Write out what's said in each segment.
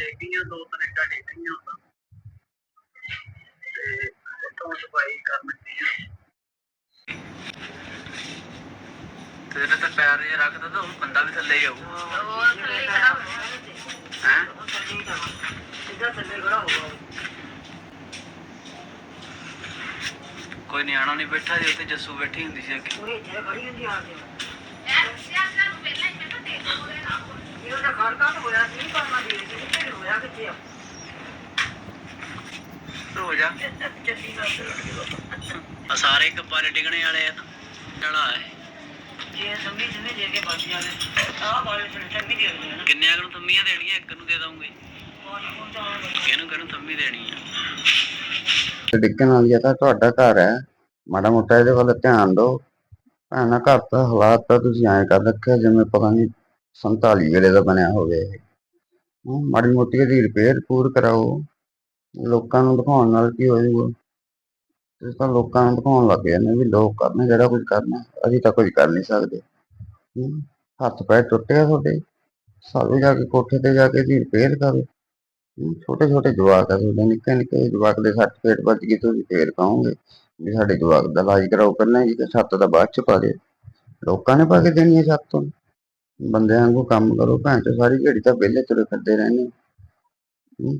ਡੇਗੀਆਂ ਦੋ ਤਿੰਨ ਇੱਟਾਂ ਡੇਗੀਆਂ ਉਦੋਂ ਤੇ ਉੱਥੋਂ ਸਫ਼ਾਈ ਕਰਨ ਲੱਗੀ ਤੇ ਇਹਨੇ ਤਾਂ ਪੈਰ ਜੇ ਰੱਖਦਾ ਤਾਂ ਉਹ ਬੰਦਾ ਵੀ ਥੱਲੇ ਹੀ ਆਊ ਹੈ? ਕੋਈ ਨਿਆਣਾ ਨਹੀਂ ਬੈਠਾ ਜੀ ਉੱਥੇ ਜੱਸੂ ਬੈਠੀ ਹੁੰਦੀ ਸੀ ਅੱਗੇ। ਹੋ ਜਾ ਆ ਸਾਰੇ ਕੱਪਾਰੇ ਡਿਗਣੇ ਵਾਲੇ ਆ ਚੜਾ ਹੈ। ਕਿੰਨਿਆਂ ਕੁ ਨੂੰ। ਥੰਮੀਆਂ ਦੇਣੀਆਂ ਇੱਕ ਨੂੰ ਦੇ ਦਵਾਂਗੇ ਕਿਹਨੂੰ ਕਿਹਨੂੰ ਥੰਮੀ ਦੇਣੀ ਆ? ਤੇ ਡਿੱਗਣ ਵਾਲੀ ਆ ਤਾਂ ਤੁਹਾਡਾ ਘਰ ਹੈ। ਮਾੜਾ ਮੋਟਾ ਇਹਦੇ ਵੱਲ ਧਿਆਨ ਦਿਓ। ਭੈਣਾ ਘਰ ਦਾ ਹਾਲਾਤ ਤਾਂ ਤੁਸੀਂ ਐਂ ਕਰ ਰੱਖਿਆ ਜਿਵੇਂ ਪਤਾ ਨਹੀਂ 47 ਵੇਲੇ ਦਾ ਬਣਿਆ ਹੋਵੇ। ਹਮ, ਮਾੜੀ ਮੋਟੀ ਇਹਦੀ ਰਿਪੇਅਰ ਪੂਰ ਕਰਾਓ। ਲੋਕਾਂ ਨੂੰ ਦਿਖਾਉਣ ਨਾਲ ਕੀ ਹੋ ਤੁਸੀਂ ਤਾਂ ਲੋਕਾਂ ਨੂੰ ਦਿਖਾਉਣ ਲੱਗ ਜਾਂਦੇ ਵੀ ਲੋਕ ਕਰਨਾ ਜਿਹੜਾ ਕੁਝ ਕਰਨਾ ਅਸੀਂ ਤਾਂ ਕੁਝ ਕਰ ਨਹੀਂ ਸਕਦੇ। ਹੱਥ ਪੈਰ ਟੁੱਟੇ ਗਿਆ ਤੁਹਾਡੇ ਸਾਰੇ ਜਾ ਕੇ ਕੋਠੇ ਤੇ ਜਾ ਕੇ ਦੀ ਰਿਪੇਅਰ ਕਰੋ। ਛੋਟੇ ਛੋਟੇ ਜਵਾਕ ਆ ਤੁਹਾਡੇ ਨਿੱਕੇ ਨਿੱਕੇ ਜਵਾਕ ਦੇ ਸੱਟ ਫੇਟ ਵੱਜ ਗਈ ਤੁਸੀਂ ਫੇਰ ਕਹੋਗੇ ਵੀ ਸਾਡੇ ਜਵਾਕ ਦਾ ਇਲਾਜ ਕਰਾਓ ਪਹਿਲਾਂ ਜੀ ਤੇ ਛੱਤ ਦਾ ਬਾਅਦ ਚ ਪਾ ਦੇ ਲੋਕਾਂ ਨੇ ਪਾ ਕੇ ਦੇਣੀ ਹੈ ਛੱਤ ਤੋਂ। ਬੰਦਿਆਂ ਵਾਂਗੂ ਕੰਮ ਕਰੋ ਭੈਣ ਚੋ ਸਾਰੀ ਦਿਹਾੜੀ ਤਾਂ ਵਿਹਲੇ ਤੁਰੇ ਫਿਰਦੇ ਰਹਿੰਦੇ। ਹਮ,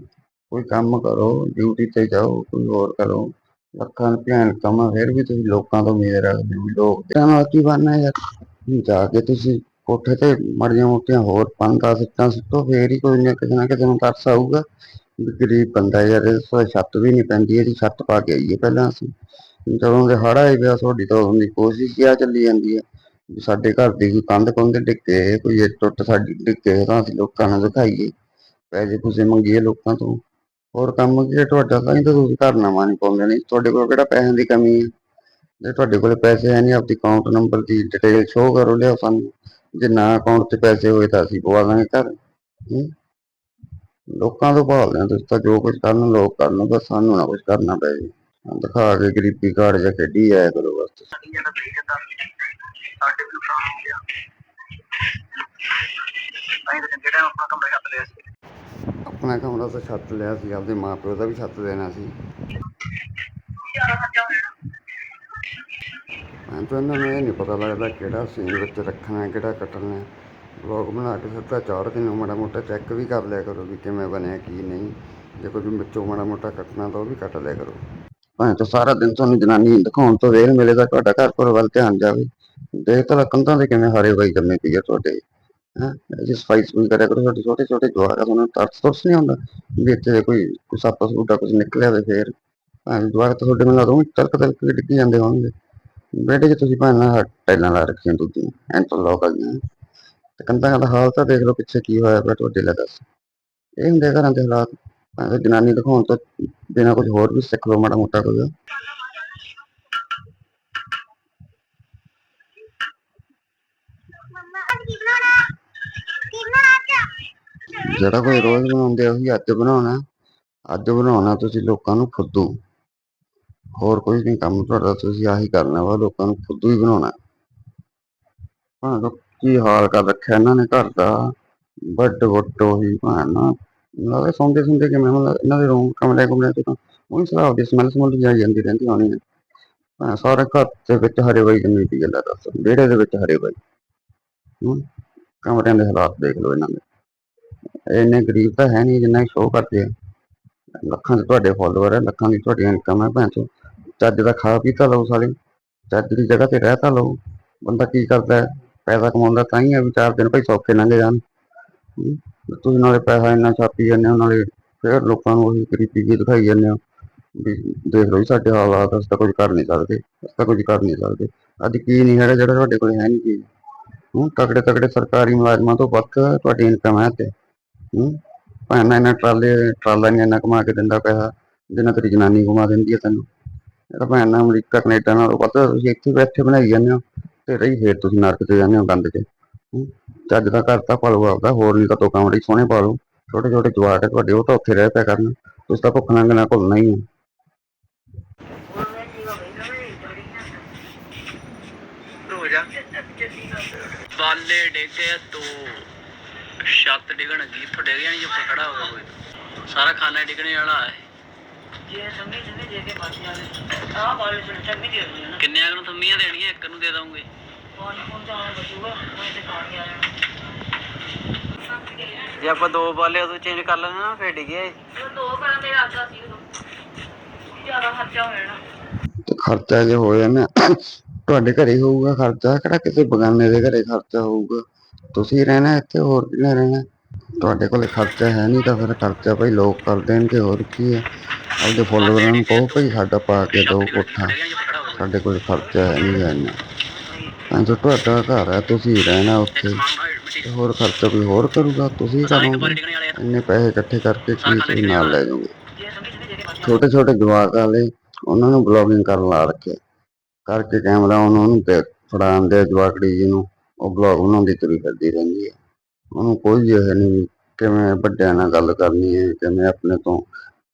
ਕੋਈ ਕੰਮ ਕਰੋ ਡਿਊਟੀ ਤੇ ਜਾਓ, ਕੋਈ ਹੋਰ ਕਰੋ। ਲੱਖਾਂ ਰੁਪਏ ਇਨਕਮ ਆ ਫਿਰ ਵੀ ਤੁਸੀਂ ਲੋਕਾਂ ਤੋਂ ਉਮੀਦ ਰੱਖਦੇ ਹੋ ਲੋਕ ਤੇਰਾ ਨਾਲ ਕੀ ਬਣਨਾ ਯਾਰ? ਜਾ ਕੇ ਤੁਸੀਂ ਕੋਠੇ ਤੇ ਮੜੀਆਂ ਮੋਟੀਆਂ ਹੋਰ ਪੰਜ ਦਸ ਇੱਟਾਂ ਸਿੱਟੋ, ਫੇਰ ਹੀ ਕੋਈ ਨਾ ਕਿਸੇ ਨਾ ਕਿਸੇ ਨੂੰ ਤਰਸ ਆਊਗਾ। ਗਰੀਬ ਬੰਦਾ ਯਾਰ ਇਸ ਤੋਂ ਛੱਤ ਵੀ ਨਹੀਂ ਪੈਂਦੀ, ਇਹਦੀ ਛੱਤ ਪਾ ਕੇ ਆਈਏ ਪਹਿਲਾਂ ਅਸੀਂ। ਜਦੋਂ ਦੇ ਹੜਾ ਆਏ ਪਿਆ, ਤੁਹਾਡੀ ਤਾਂ ਉਹਦੀ ਕੋਸ਼ਿਸ਼ ਕਿਆ ਚੱਲੀ ਜਾਂਦੀ ਹੈ ਸਾਡੇ ਘਰ ਦੀ ਕੋਈ ਕੰਧ ਕੰਧ ਡਿੱਗੇ, ਕੋਈ ਇੱਟ ਟੁੱਟ ਸਾਡੀ ਡਿੱਗੇ, ਤਾਂ ਅਸੀਂ ਲੋਕਾਂ ਨੂੰ ਦਿਖਾਈਏ। ਪੈਸੇ ਪੂਸੇ ਮੰਗੀਏ ਲੋਕਾਂ ਤੋਂ। ਹੋਰ ਕੰਮ ਕੀ ਹੈ? ਤੁਹਾਡਾ ਤਾਂ ਹੀ ਤਾਂ ਤੁਸੀਂ ਘਰ ਨਵਾਂ ਨਹੀਂ ਪਾਉਂਦੇ ਨਹੀਂ ਤੁਹਾਡੇ ਕੋਲ ਕਿਹੜਾ ਪੈਸਿਆਂ ਦੀ ਕਮੀ ਹੈ? ਜੇ ਤੁਹਾਡੇ ਕੋਲ ਪੈਸੇ ਹੈ ਨਹੀਂ ਆਪਦੀ ਅਕਾਊਂਟ ਨੰਬਰ ਦੀ ਡਿਟੇਲ ਸ਼ੋਅ ਕਰੋ, ਲਿਆਓ ਸਾਨੂੰ। ਜੇ ਨਾ ਅਕਾਊਂਟ 'ਚ ਪੈਸੇ ਹੋਏ ਤਾਂ ਅਸੀਂ ਪਵਾ ਦਾਂਗੇ ਘਰ। ਲੋਕਾਂ ਤੋਂ ਭਾਲਦੇ ਆ ਤੁਸੀਂ ਤਾਂ, ਜੋ ਕੁਝ ਕਰਨ, ਲੋਕ ਕਰਨ। ਬਸ ਸਾਨੂੰ ਨਾ ਕੁਝ ਕਰਨਾ ਪੈ ਜੀ ਦਿਖਾ ਕੇ ਗਰੀਬੀ ਕਾਰਡ ਜਾਂ ਖੇਡੀ ਜਾਇਆ ਕਰੋ ਬਸ। ਸਾਡੇ ਵੀ ਨੁਕਸਾਨ ਹੋ ਗਿਆ ਜਿਹੜਾ ਆਪਣਾ ਕਮਰਾ ਛੱਤ ਲਿਆ ਸੀ ਆਪਣਾ ਕਮਰਾ ਤਾਂ ਛੱਤ ਲਿਆ ਸੀ ਆਪਦੇ ਮਾਪਿਓ ਦਾ ਵੀ ਛੱਤ ਦੇਣਾ ਸੀ। ਮੈਂ ਤਾਂ ਇਹਨਾਂ ਨੂੰ ਇਹ ਨਹੀਂ ਪਤਾ ਲੱਗਦਾ ਕਿਹੜਾ ਸੀਨ ਵਿੱਚ ਰੱਖਣਾ ਹੈ, ਕਿਹੜਾ ਕੱਟਣਾ। ਹੈ ਬਲੌਗ ਬਣਾ ਕੇ ਸਿੱਧਾ ਚਾੜ ਦਿਨ ਮਾੜਾ ਮੋਟਾ ਚੈੱਕ ਵੀ ਕਰ ਲਿਆ ਕਰੋ ਵੀ ਕਿਵੇਂ ਬਣਿਆ ਕੀ ਨਹੀਂ। ਜੇ ਕੋਈ ਵਿੱਚੋਂ ਮਾੜਾ ਮੋਟਾ ਕੱਟਣਾ ਤਾਂ ਉਹ ਵੀ ਕੱਟ ਲਿਆ ਕਰੋ। ਭਾਵੇਂ ਤਾਂ ਸਾਰਾ ਦਿਨ ਤੁਹਾਨੂੰ ਜਨਾਨੀ ਦਿਖਾਉਣ ਤੋਂ ਵੇਲ ਮਿਲੇ ਤਾਂ ਤੁਹਾਡਾ ਘਰ ਪਰ ਵੱਲ ਧਿਆਨ ਜਾਵੇ। ਦੇਖ ਤਾਂ ਕੰਧਾਂ ਦੇ ਕਿਵੇਂ ਹਰੇ ਬਾਈ ਜੰਮੇ ਪਈ ਆ ਤੁਹਾਡੇ। ਹਾਂ ਜੀ ਸਫ਼ਾਈ ਸੁਈ ਕਰਿਆ ਕਰੋ, ਤੁਹਾਡੇ ਛੋਟੇ ਛੋਟੇ ਜਵਾਕ ਆ, ਤੁਹਾਨੂੰ ਤਰਸ ਤਰਸ ਨਹੀਂ ਆਉਂਦਾ ਵੀ ਇੱਥੇ ਕੋਈ ਕੋਈ ਸੱਪ ਸੂਟਾ ਕੁਝ ਨਿਕਲਿਆ ਹੋਵੇ ਫੇਰ। ਜਵਾਕ ਤੁਹਾਡੇ ਨਾਲ ਰੋਜ਼ ਤਲਕ ਤਲਕ ਕੇ ਡਿੱਗੀ ਜਾਂਦੇ ਹੋਣਗੇ। ਬੇਟੇ, ਜੇ ਤੁਸੀਂ ਭਾਵੇਂ ਨਾ ਟੈਲਾਂ ਲਾ ਰੱਖੀਆਂ ਦੂਜੀਆਂ ਇੰਟਰਲੌਕ ਵਾਲੀਆਂ ਤੇ ਕੰਧਾਂ ਦਾ ਹਾਲ ਤਾਂ ਦੇਖ ਲਓ ਪਿੱਛੇ ਕੀ ਹੋਇਆ ਪਿਆ ਤੁਹਾਡੇ ਲਈ ਦੱਸ। ਇਹ ਹੁੰਦੇ ਘਰਾਂ ਦੇ ਹਾਲਾਤ। ਭਾਵੇਂ ਜਨਾਨੀ ਦਿਖਾਉਣ ਤੋਂ ਬਿਨਾਂ ਕੁਝ ਹੋਰ ਵੀ ਸਿੱਖ ਲਓ, ਮਾੜਾ ਮੋਟਾ ਕੁਝ ਜਿਹੜਾ ਕੋਈ ਰੋਜ਼ ਬਣਾਉਂਦੇ ਉਹੀ ਅੱਜ ਬਣਾਉਣਾ। ਅੱਜ ਬਣਾਉਣਾ ਤੁਸੀਂ ਲੋਕਾਂ ਨੂੰ ਫੁੱਦੂ। ਹੋਰ ਕੋਈ ਨਹੀਂ, ਕੰਮ ਤੁਹਾਡਾ ਤੁਸੀਂ ਆਹੀ ਕਰਨਾ ਵਾ, ਲੋਕਾਂ ਨੂੰ ਫੁੱਦੂ ਹੀ ਬਣਾਉਣਾ। ਹਾਂ ਕੀ ਹਾਲ ਕਰ ਰੱਖਿਆ ਇਹਨਾਂ ਨੇ ਘਰ ਦਾ, ਵੱਡ ਵੱਡ ਉਹੀ ਭਾਣਾ ਨਾਲੇ ਸੌਂਦੇ ਸੁੰਦੇ ਕਿਵੇਂ ਮਤਲਬ ਇਹਨਾਂ ਦੇ ਰੂਮ ਕਮਰੇ ਕਮਰੇ ਚ ਤਾਂ ਉਹੀ ਹਿਸਾਬ ਦੀ ਸਮੈਲ ਸਮੈਲ ਜਾਈ ਜਾਂਦੀ ਰਹਿੰਦੀ ਹੋਣੀ ਹੈ ਹਾਂ ਸਾਰੇ ਘਰ ਦੇ ਵਿੱਚ ਹਰੇ ਬਾਈ ਜੰਮੀ ਪਈ ਗੱਲ ਦੱਸ, ਵਿਹੜੇ ਦੇ ਵਿੱਚ ਹਰੇ ਬਾਈ ਕਮਰਿਆਂ ਦੇ ਹਾਲਾਤ ਦੇਖ ਲਓ ਇਹਨਾਂ ਦੇ। ਇੰਨੇ ਗਰੀਬ ਤਾਂ ਹੈ ਨਹੀਂ ਜਿੰਨਾ ਸ਼ੋਅ ਕਰਦੇ ਆ। ਲੱਖਾਂ ਦੇ ਤੁਹਾਡੇ ਫੋਲੋਅਰ ਹੈ ਲੱਖਾਂ ਦੀ ਤੁਹਾਡੀ ਇਨਕਮ ਹੈ ਭੈਣ ਚੋ ਚੱਜ ਦਾ ਖਾ ਪੀ ਤਾਂ ਲਓ ਸਾਲੇ ਚੱਜ ਦੀ ਜਗ੍ਹਾ ਤੇ ਰਹਿ ਤਾਂ ਲਓ। ਬੰਦਾ ਕੀ ਕਰਦਾ ਪੈਸਾ ਕਮਾਉਂਦਾ ਤਾਂ ਹੀ ਆ ਵੀ ਚਾਰ ਦਿਨ ਭਾਈ ਸੌਖੇ ਲੰਘ ਜਾਣ। ਤੁਸੀਂ ਨਾਲੇ ਪੈਸਾ ਇੰਨਾ ਛਾਪੀ ਜਾਂਦੇ ਹੋ, ਨਾਲੇ ਫਿਰ ਲੋਕਾਂ ਨੂੰ ਉਹੀ ਗਰੀਬੀ ਜੀ ਦਿਖਾਈ ਜਾਂਦੇ ਹੋ। ਵੀ ਦੇਖ ਲਓ ਜੀ ਸਾਡੇ ਹਾਲਾਤ, ਅਸੀਂ ਤਾਂ ਕੁਝ ਕਰ ਨਹੀਂ ਸਕਦੇ, ਅਸੀਂ ਤਾਂ ਕੁਝ ਕਰ ਨਹੀਂ ਸਕਦੇ। ਅੱਜ ਕੀ ਨਹੀਂ ਹੈਗਾ ਜਿਹੜਾ ਤੁਹਾਡੇ ਕੋਲ ਹੈ ਨਹੀਂ ਚੀਜ਼ ਹੂੰ, ਤਕੜੇ ਤਕੜੇ ਸਰਕਾਰੀ ਮੁਲਾਜ਼ਮਾਂ ਤੋਂ ਵੱਧ ਤੁਹਾਡੀ ਇਨਕਮ ਹੈ ਤੇ ਹੂੰ ਭਾਵੇਂ ਇਹਨਾਂ ਟਰਾਲੇ, ਟਰਾਲਾ ਨਹੀਂ ਇੰਨਾ ਕਮਾ ਕੇ ਦਿੰਦਾ ਪੈਸਾ ਜਿੰਨਾ ਤੇਰੀ ਜਨਾਨੀ ਕਮਾ ਦਿੰਦੀ ਹੈ ਤੈਨੂੰ। ਇਹ ਤਾਂ ਭੈਣ ਅਮਰੀਕਾ, ਕੈਨੇਡਾ ਨਾਲੋਂ ਵੱਧ ਤੁਸੀਂ ਇੱਥੇ ਬੈਠੇ ਬਣਾਈ ਜਾਂਦੇ ਹੋ ਤੇ ਰਹੀ ਫੇਰ ਤੁਸੀਂ ਨਰਕ ਤੇ ਜਾਂਦੇ ਹੋ ਗੰਦ 'ਚ। ਚੱਜ ਦਾ ਕਰਤਾ ਤਾਂ ਪਾਲੋ ਆਪਦਾ, ਹੋਰ ਨਹੀਂ ਤਾਂ ਦੋ ਸੋਹਣੇ ਪਾਲੋ ਛੋਟੇ ਛੋਟੇ ਜਵਾਕ ਹੈ ਤੁਹਾਡੇ, ਉਹ ਤਾਂ ਉੱਥੇ ਰਹਿ ਪਿਆ ਕਰਨ। ਤੁਸੀਂ ਤਾਂ ਭੁੱਖ ਨੰਗ ਨਾਲ ਘੁਲਣਾ ਹੀ ਹੈ ਹੋ ਜਾ ਬਾਲੇ ਡੇਕੇ ਦੋ ਛੱਤ ਡਿੱਗਣ ਲੱਗੀ ਇੱਥੋਂ ਡਿੱਗ ਜਾਣੀ ਜੇ ਖੜਾ ਹੋਵੇ ਕੋਈ। ਸਾਰਾ ਖਾਨਾ ਡਿੱਗਣੇ ਵਾਲਾ ਹੈ। ਕਿੰਨਿਆਂ ਨੂੰ ਥੰਮੀਆਂ ਦੇਣੀਆਂ ਇੱਕ ਨੂੰ ਦੇ ਦਾਂਗੇ ਜੇ ਆਪਾਂ ਦੋ ਬਾਲੇ ਉਦੋਂ ਚੇਂਜ ਕਰ ਲੈਣਾ ਨਾ ਫੇਰ ਡਿੱਗੇ ਤੇ ਖਰਚਾ ਜੇ ਹੋਇਆ ਨਾ ਤੁਹਾਡੇ ਘਰੇ ਹੀ ਹੋਊਗਾ ਖਰਚਾ, ਕਿਹੜਾ ਕਿਸੇ ਬਗਾਨੇ ਦੇ ਘਰੇ ਖਰਚਾ ਹੋਊਗਾ? ਤੁਸੀਂ ਰਹਿਣਾ ਇੱਥੇ, ਹੋਰ ਕਿਹਨੇ ਰਹਿਣਾ? ਤੁਹਾਡੇ ਕੋਲੇ ਖਰਚਾ ਹੈ ਨਹੀਂ ਤਾਂ ਫਿਰ ਖਰਚਾ ਭਾਈ ਲੋਕ ਕਰ ਦੇਣਗੇ, ਹੋਰ ਕੀ ਹੈ? ਆਪਦੇ ਫੋਲੋਵਰਾਂ ਨੂੰ ਕਹੋ ਭਾਈ ਸਾਡਾ ਪਾ ਕੇ ਦਿਓ ਕੋਠਾ। ਸਾਡੇ ਕੋਲ ਖਰਚਾ ਹੈ ਨਹੀਂ ਇੰਨਾ। ਤਾਂ ਜੋ ਤੁਹਾਡਾ ਘਰ ਹੈ, ਤੁਸੀਂ ਰਹਿਣਾ ਉੱਥੇ। ਤੇ ਹੋਰ ਖਰਚਾ ਕੋਈ ਹੋਰ ਕਰੂਗਾ? ਤੁਸੀਂ ਕਰੋਗੇ। ਇੰਨੇ ਪੈਸੇ ਇਕੱਠੇ ਕਰਕੇ ਕੀ ਤੁਸੀਂ ਨਾਲ ਲੈ ਜਾਓਗੇ? ਛੋਟੇ ਛੋਟੇ ਜਵਾਕ ਵਾਲੇ, ਉਹਨਾਂ ਨੂੰ ਬਲੌਗਿੰਗ ਕਰਨ ਲਾ ਰੱਖਿਆ। ਕਰਕੇ ਕੈਮਰਾ ਉਹਨਾਂ ਨੂੰ ਤੇ ਫੜਾਉਂਦੇ ਆ ਜਵਾਕੜੀ ਜੀ ਨੂੰ। ਉਹ ਬਲੌਗ ਬਣਾਉਂਦੀ ਤੁਰੀ ਫਿਰਦੀ ਰਹਿੰਦੀ ਹੈ। ਉਹਨੂੰ ਕੋਈ ਇਹ ਨਹੀਂ ਕਿਵੇਂ ਵੱਡਿਆਂ ਨਾਲ ਗੱਲ ਕਰਨੀ ਹੈ, ਕਿਵੇਂ ਆਪਣੇ ਤੋਂ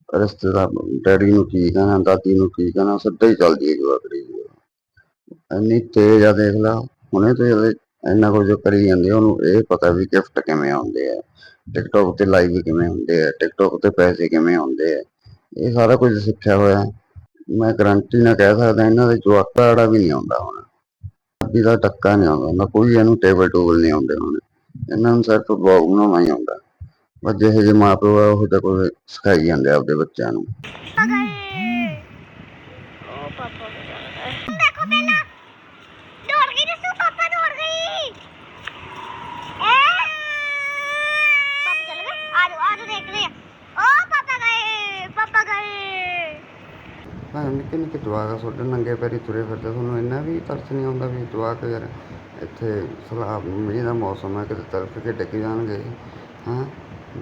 ਰਿਸ਼ਤੇਦਾਰ, ਡੈਡੀ ਨੂੰ ਕੀ ਕਹਿਣਾ, ਦਾਦੀ ਨੂੰ ਕੀ ਕਹਿਣਾ, ਸਿੱਧਾ ਹੀ ਚੱਲਦੀ ਹੈ ਜਵਾਕੜੀ ਜੀ। ਇੰਨੀ ਤੇਜ਼ ਆ ਦੇਖ ਲਾ, ਹੁਣੇ ਤੇ ਇੰਨਾ ਕੁਝ ਕਰੀ ਜਾਂਦੇ ਉਹਨੂੰ ਇਹ ਪਤਾ ਵੀ ਗਿਫਟ ਕਿਵੇਂ ਆਉਂਦੇ ਆ। ਟਿਕਟੋਕ ਤੇ ਲਾਈਵ ਕਿਵੇਂ ਹੁੰਦੇ ਆ ਟਿਕਟੋਕ ਤੇ ਪੈਸੇ ਕਿਵੇਂ ਆਉਂਦੇ ਆ। ਇਹ ਸਾਰਾ ਕੁਝ ਸਿੱਖਿਆ ਹੋਇਆ। ਮੈਂ ਗਰੰਟੀ ਨਾਲ ਕਹਿ ਸਕਦਾ ਇਹਨਾਂ ਦੇ ਜਵਾਕਾਂ ਵਾਲਾ ਵੀ ਨਹੀਂ ਆਉਂਦਾ ਹੁਣ। ਪੰਜਾਬੀ ਦਾ ਟੱਕਾ ਨਹੀਂ ਆਉਂਦਾ ਹੁੰਦਾ, ਕੋਈ ਇਹਨੂੰ ਟੇਬਲ ਟੂਬਲ ਨਹੀਂ ਆਉਂਦੇ ਹੁਣ। ਇਹਨਾਂ ਨੂੰ ਸਿਰਫ ਬਲੌਗ ਬਣਾਉਣਾ ਹੀ ਆਉਂਦਾ। ਬਸ ਜਿਹੇ ਜਿਹੇ ਮਾਂ ਪਿਓ ਆ, ਉਹ ਤਾਂ ਕੋਈ ਸਿਖਾਈ ਜਾਂਦੇ ਆਪਦੇ ਬੱਚਿਆਂ ਨੂੰ। ਭੈਣ ਨਿੱਕੇ ਨਿੱਕੇ ਜਵਾਕ ਆ ਤੁਹਾਡੇ ਨੰਗੇ ਪੈਰੀ ਤੁਰੇ ਫਿਰਦੇ ਤੁਹਾਨੂੰ ਇੰਨਾ ਵੀ ਤਰਸ ਨਹੀਂ ਆਉਂਦਾ ਵੀ ਜਵਾਕ ਯਾਰ ਇੱਥੇ ਸਲਾਬ ਮੀਂਹ ਦਾ ਮੌਸਮ ਹੈ ਕਿਤੇ ਤਰਫ ਕੇ ਡਿੱਗ ਜਾਣਗੇ ਹਾਂ?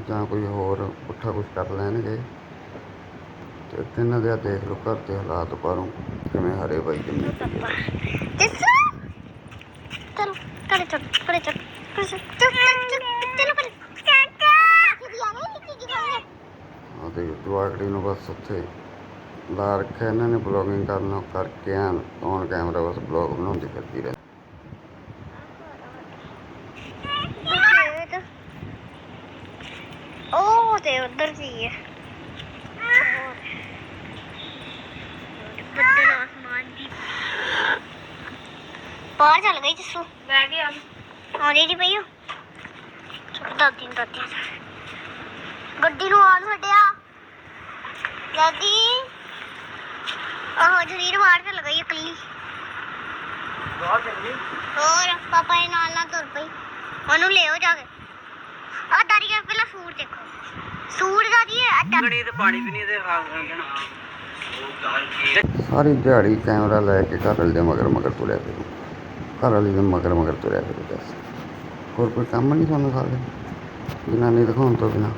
ਜਾਂ ਕੋਈ ਹੋਰ ਪੁੱਠਾ ਕੁਛ ਕਰ ਲੈਣਗੇ। ਤੇ ਤਿੰਨ ਦੇ ਦੇਖ ਲੋ ਘਰ ਦੇ ਹਾਲਾਤ ਪਾਰੋਂ ਕਿਵੇਂ ਹਰੇ ਬਾਈ ਜੰਮੀ ਪਈ ਹੈ ਕਿਸ ਚਲੋ ਕੜੇ ਚੜ ਕੜੇ ਚੜ ਕੜੇ ਚੜ ਚਲੋ ਕੜੇ ਕਾਕਾ! ਕਿਹਦੀ ਆ ਰਹੀ ਕਿ ਕਿ ਆ ਦੇ ਜਵਾਕੜੀ ਨੂੰ ਬਸ ਉੱਥੇ ਕਰਕੇ ਆਂ ਔਨ ਕੈਮਰਾ ਬਸ ਬਲੌਗ ਬਣਾਉਂਦੀ ਫਿਰਦੀ ਰਹਿੰਦੀ ਉਹ ਤੇ ਉਧਰ ਸੀ ਹੈ ਬੱਦਲ ਆਸਮਾਨ ਦੀ ਬਾਹਰ ਚੱਲ ਗਈ ਜੱਸੂ ਬਹਿ ਗਿਆ ਆਉਂਦੀ ਨਹੀਂ ਪਈ ਉਹ ਛੋਟਾ ਦਾਦੀ ਨੂੰ ਦਾਦੀ ਗੱਡੀ ਨੂੰ ਆਉਣ ਛੱਡਿਆ ਦਾਦੀ ਆਹ ਜਰੀਰ ਬਾਹਰ ਚੱਲ ਗਈ ਇਕੱਲੀ। ਹੋਰ ਪਾਪਾ ਦੇ ਨਾਲ ਨਾਲ ਤੁਰ ਪਈ। ਉਹਨੂੰ ਲਿਓ ਜਾ ਕੇ। ਆ ਦਾਦੀ ਕੇ ਪਹਿਲਾਂ ਸੂਟ ਦੇਖੋ। ਸੂਟ ਦਾ ਜੀ ਅੱਡਾ ਗਣੀ ਤੇ ਪਾਣੀ ਵੀ ਨਹੀਂ ਦੇ ਖਾ ਦੇਣਾ। ਸਾਰੀ ਦਿਹਾੜੀ ਕੈਮਰਾ ਲੈ ਕੇ ਘਰ ਵਾਲੇ ਦੇ ਮਗਰ ਮਗਰ ਤੁਰਿਆ ਫਿਰੂ। ਘਰ ਵਾਲੇ ਦੇ ਮਗਰ ਮਗਰ ਤੁਰਿਆ ਫਿਰੂ ਬਸ। ਹੋਰ ਕੋਈ ਕੰਮ ਨਹੀਂ ਤੁਹਾਨੂੰ ਸਾਰੇ ਜਨਾਨੀ ਦਿਖਾਉਣ ਤੋਂ ਬਿਨਾਂ।